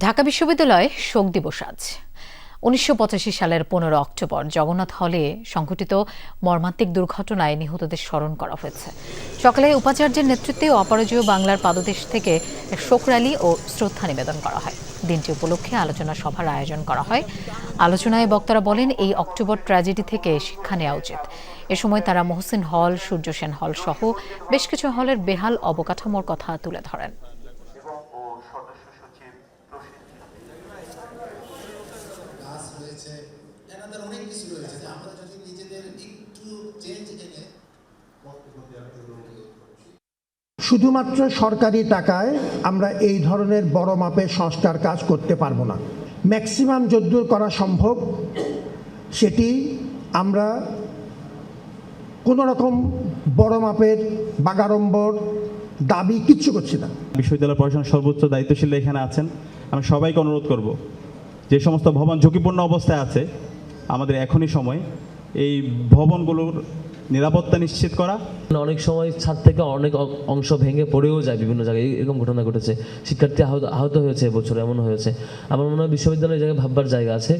ঢাকা বিশ্ববিদ্যালয়ে শোক দিবস আজ। উনিশশো পঁচাশি সালের পনেরো অক্টোবর জগন্নাথ হলে সংঘটিত মর্মান্তিক দুর্ঘটনায় নিহতদের স্মরণ করা হয়েছে। সকালে উপাচার্যের নেতৃত্বে অপরাজয় বাংলার পাদদেশ থেকে শোক র্যালি ও শ্রদ্ধা নিবেদন করা হয়। দিনটি উপলক্ষে আলোচনা সভার আয়োজন করা হয়। আলোচনায় বক্তারা বলেন, এই অক্টোবর ট্র্যাজেডি থেকে শিক্ষা নেওয়া উচিত। এ সময় তারা মহসিন হল, সূর্য সেন হল সহ বেশ কিছু হলের বেহাল অবকাঠামোর কথা তুলে ধরেন। শুধুমাত্র সরকারি টাকায় আমরা এই ধরনের বড় মাপের সংস্কার কাজ করতে পারব না। ম্যাক্সিমাম যদ্দূর করা সম্ভব, সেটি আমরা কোনো রকম বড় মাপের বাগাড়ম্বর দাবি কিচ্ছু করছি না। বিশ্ববিদ্যালয় প্রশাসন সর্বোচ্চ দায়িত্বশীল এখানে আছেন। আমি সবাইকে অনুরোধ করব, যে সমস্ত ভবন ঝুঁকিপূর্ণ অবস্থায় আছে, আমাদের এখনই সময় এই ভবনগুলোর নিরাপত্তা নিশ্চিত করা। অনেক সময় ছাদ থেকে অনেক অংশ ভেঙে পড়েও যায় বিভিন্ন জায়গায়। এরকম ঘটনা ঘটেছে। শিক্ষার্থী আহত আহত হয়েছে এবছর এমন হয়েছে। আমার মনে হয় বিশ্ববিদ্যালয়ের জায়গায় ভাববার জায়গা আছে।